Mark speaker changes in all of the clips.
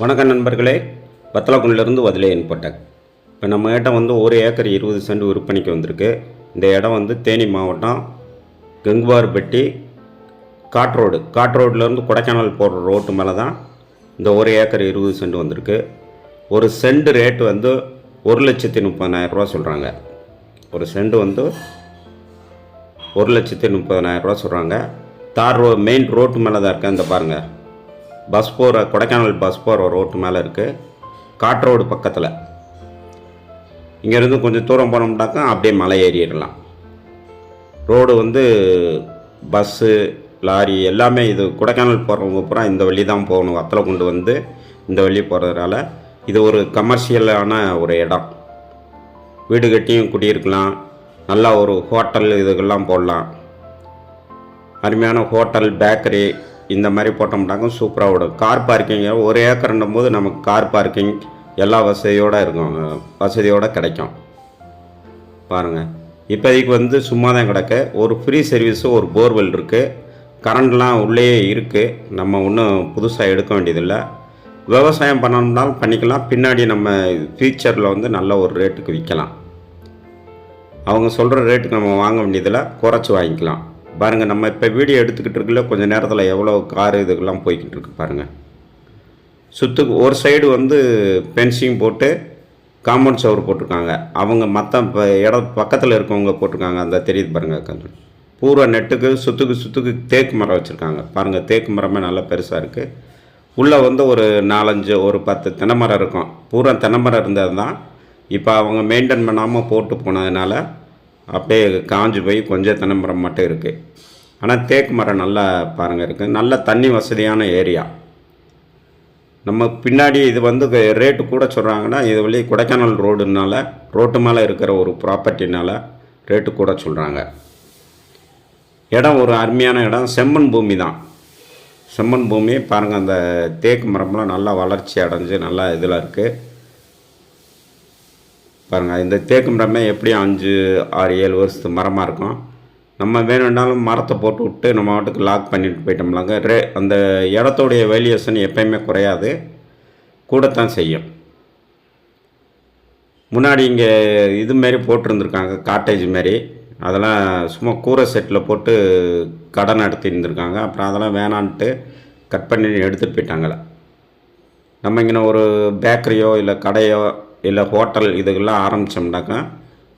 Speaker 1: வணக்கம் நண்பர்களே. வத்தலக்குண்டிலிருந்து வதிலேயன் போட்டேன் இப்போ நம்ம இடம் வந்து ஒரு ஏக்கர் இருபது சென்ட் விற்பனைக்கு வந்திருக்கு. இந்த இடம் வந்து தேனி மாவட்டம் கங்குவார்பட்டி காட் ரோடு. காட் ரோட்லேருந்து கொடைக்கானல் போகிற ரோட்டு மேலே தான் இந்த ஒரு ஏக்கர் இருபது சென்ட் வந்திருக்கு. ஒரு சென்ட் ரேட்டு வந்து ஒரு லட்சத்தி முப்பதாயிரம் சொல்கிறாங்க ஒரு சென்ட் வந்து ஒரு லட்சத்தி முப்பதனாயிரம் சொல்கிறாங்க தார் ரோ மெயின் ரோட்டு மேலே தான் இருக்கேன் இந்த பாருங்கள் பஸ் போகிற கொடைக்கானல் பஸ் போகிற ரோட்டு மேலே இருக்குது காட்ரோடு பக்கத்தில். இங்கேருந்து கொஞ்சம் தூரம் போனோம்னாக்கா அப்படியே மலை ஏறிடலாம். ரோடு வந்து பஸ்ஸு லாரி எல்லாமே இது கொடைக்கானல் போகிறவங்க பூரா இந்த வழி தான் போகணும். வத்தலை கொண்டு வந்து இந்த வழி போகிறதுனால இது ஒரு கமர்ஷியலான ஒரு இடம். வீடு கட்டியும் குடியிருக்கலாம். நல்லா ஒரு ஹோட்டல் இதுக்கெல்லாம் போடலாம். அருமையான ஹோட்டல் பேக்கரி இந்த மாதிரி போட்டோம்னாக்க சூப்பராக விடும் கார் பார்க்கிங் ஒரு ஏக்கர்ன்னும் போது நமக்கு கார் பார்க்கிங் எல்லா வசதியோடு இருக்கும். வசதியோடு கிடைக்கும். பாருங்கள் இப்போதைக்கு வந்து சும்மா தான் கிடக்கு. ஒரு ஃப்ரீ சர்வீஸு ஒரு போர்வெல் இருக்குது கரண்ட்லாம் உள்ளேயே இருக்குது நம்ம ஒன்றும் புதுசாக எடுக்க வேண்டியதில்லை. விவசாயம் பண்ணணும்னாலும் பண்ணிக்கலாம். பின்னாடி நம்ம ஃபியூச்சரில் வந்து நல்ல ஒரு ரேட்டுக்கு விற்கலாம். அவங்க சொல்கிற ரேட்டுக்கு நம்ம வாங்க வேண்டியதில் குறைச்சி வாங்கிக்கலாம். பாருங்கள் நம்ம இப்போ வீடியோ எடுத்துக்கிட்டு இருக்கல கொஞ்சம் நேரத்தில் எவ்வளோ காரு இதுக்கெல்லாம் போய்கிட்டு இருக்கு பாருங்கள் சுற்றுக்கு ஒரு சைடு வந்து பென்சிங் போட்டு காம்பவுண்ட் சவர் போட்டிருக்காங்க. அவங்க மற்ற இப்போ இடம் பக்கத்தில் இருக்கவங்க போட்டிருக்காங்க அந்த தெரியுது பாருங்கள் கொஞ்சம் பூரா நெட்டுக்கு சுற்றுக்கு சுற்றுக்கு தேக்கு மரம் வச்சுருக்காங்க. பாருங்கள் தேக்கு மரமே நல்லா பெருசாக இருக்குது உள்ளே வந்து ஒரு நாலஞ்சு ஒரு பத்து தென்னை மரம் இருக்கும். பூரா தென்னை மரம் இருந்தது தான் இப்போ அவங்க மெயின்டைன் பண்ணாமல் போட்டு போனதுனால அப்படியே காஞ்சு போய் கொஞ்சம் தென்னை மரம் மட்டும் இருக்குது ஆனால் தேக்கு மரம் நல்லா பாருங்கள் இருக்குது நல்ல தண்ணி வசதியான ஏரியா. நம்ம பின்னாடி இது வந்து ரேட்டு கூட சொல்கிறாங்கன்னா இது வழி கொடைக்கானல் ரோடுனால ரோட்டு மேலே இருக்கிற ஒரு ப்ராப்பர்ட்டினால் ரேட்டு கூட சொல்கிறாங்க இடம் ஒரு அருமையான இடம். செம்மண் பூமி தான். செம்மண் பூமி பாருங்கள் அந்த தேக்கு மரம்லாம் நல்லா வளர்ச்சி அடைஞ்சு நல்லா இதில் இருக்குது பாருங்கள் இந்த தேக்கு மரமே எப்படியும் அஞ்சு ஆறு ஏழு வருஷத்து மரமாக இருக்கும். நம்ம வேணும்னாலும் மரத்தை போட்டு விட்டு நம்ம வாட்டுக்கு லாக் பண்ணிட்டு போயிட்டோம்லாங்க ரே அந்த இடத்தோடைய வேல்யூஷன் எப்பயுமே குறையாது. கூடத்தான் செய்யும். முன்னாடி இங்கே இது மாரி போட்டிருந்துருக்காங்க காட்டேஜ் மாரி. அதெல்லாம் சும்மா கூரை செட்டில் போட்டு கடை நடத்தி இருந்திருக்காங்க அப்புறம் அதெல்லாம் வேணான்ட்டு கட் பண்ணி எடுத்துகிட்டு போயிட்டாங்களே நம்ம இங்கே ஒரு பேக்கரியோ இல்லை கடையோ இல்லை ஹோட்டல் இதுக்கெல்லாம் ஆரம்பித்தோம்னாக்கா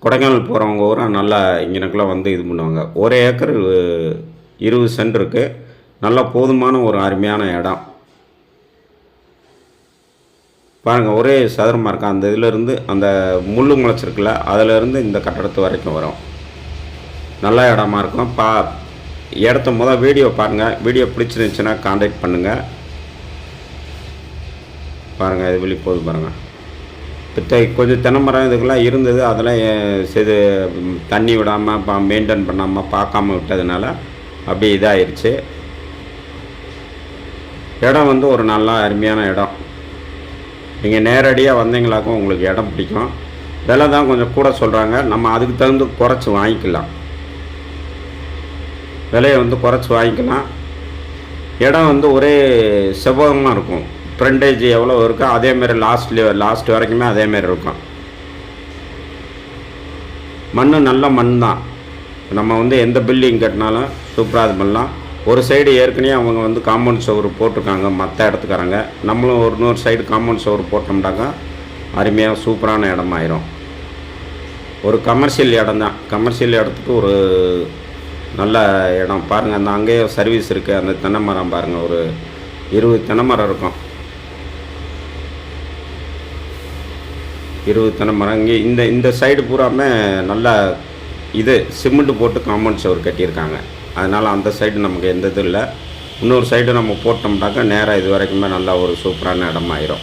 Speaker 1: கொடைக்கானல் போகிறவங்க ஊரா நல்லா இங்கனக்குள்ளே வந்து இது பண்ணுவாங்க. ஒரு ஏக்கர் இருபது சென்ட் இருக்குது நல்லா போதுமான ஒரு அருமையான இடம். பாருங்கள் ஒரே சதுரமாக இருக்கும் அந்த இதிலேருந்து அந்த முள்ளு முளைச்சிருக்குல்ல அதிலேருந்து இந்த கட்டடத்து வரைக்கும் வரும். நல்ல இடமா இருக்கும். பா இடத்த முதல் வீடியோ பாருங்கள் வீடியோ பிடிச்சிருந்துச்சுன்னா காண்டாக்ட் பண்ணுங்கள் பாருங்கள் இது வெளியே போகுது பாருங்கள் இப்போ கொஞ்சம் தென்னை மரம் இதுக்கெல்லாம் இருந்தது அதெல்லாம் இது தண்ணி விடாமல் பா மெயின்டைன் பண்ணாமல் பார்க்காம விட்டதுனால அப்படியே இதாயிருச்சு. இடம் வந்து ஒரு நல்ல அருமையான இடம். நீங்கள் நேரடியாக வந்தீங்களாக்கும் உங்களுக்கு இடம் பிடிக்கும். விலை தான் கொஞ்சம் கூட சொல்கிறாங்க நம்ம அதுக்கு தகுந்து குறைச்சி வாங்கிக்கலாம். விலையை வந்து குறைச்சி வாங்கிக்கலாம். இடம் வந்து ஒரே செவ்வகமாக இருக்கும். ஃப்ரண்டேஜ் எவ்வளோ இருக்கோ அதேமாரி லாஸ்ட் லாஸ்ட் வரைக்குமே அதேமாரி இருக்கும். மண் நல்ல மண் தான். நம்ம வந்து எந்த பில்டிங் கட்டினாலும் சூப்பராக இது பண்ணலாம். ஒரு சைடு ஏற்கனவே அவங்க வந்து காம்பவுண்ட் சவர் போட்டிருக்காங்க மற்ற இடத்துக்காரங்க. நம்மளும் ஒரு நூறு சைடு காம்பவுண்ட் சவர் போட்டோம்னாக்கா அருமையாக சூப்பரான இடமாயிரும் ஒரு கமர்ஷியல் இடம் தான். கமர்ஷியல் இடத்துக்கு ஒரு நல்ல இடம். பாருங்கள் அந்த அங்கேயே சர்வீஸ் இருக்குது அந்த தென்னை மரம் பாருங்கள் ஒரு இருபது தென்னை மரம் இருக்கும். இருபது தென்னை மரம் இங்கே இந்த இந்த சைடு பூராமல் நல்லா இது சிமெண்ட்டு போட்டு காம்பவுண்ட் சவர் கட்டியிருக்காங்க. அதனால் அந்த சைடு நமக்கு எந்த இதுவும் இல்லை. இன்னொரு சைடு நம்ம போட்டோம்னாக்கா நேராக இது வரைக்குமே நல்லா ஒரு சூப்பரான இடமாயிரும்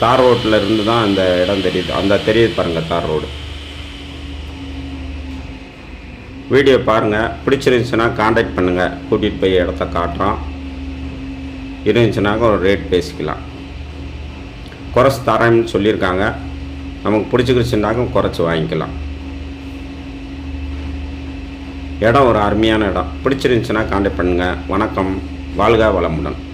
Speaker 1: தார் ரோட்டில் இருந்து தான் அந்த இடம் தெரியுது. அந்த தெரியுது பாருங்கள் தார் ரோடு. வீடியோ பாருங்கள் பிடிச்சிருந்துச்சுன்னா காண்டாக்ட் பண்ணுங்கள் கூட்டிகிட்டு போய் இடத்த காட்டுறோம். இருந்துச்சுனாக்கா ஒரு ரேட் பேசிக்கலாம். குறைச்சி தரேன்னு சொல்லியிருக்காங்க. நமக்கு பிடிச்சிக்கிடுச்சுனாக்கும் குறைச்சி வாங்கிக்கலாம். இடம் ஒரு அருமையான இடம். பிடிச்சிருந்துச்சுன்னா காண்டக்ட் பண்ணுங்கள் வணக்கம். வாழ்க வளமுடன்.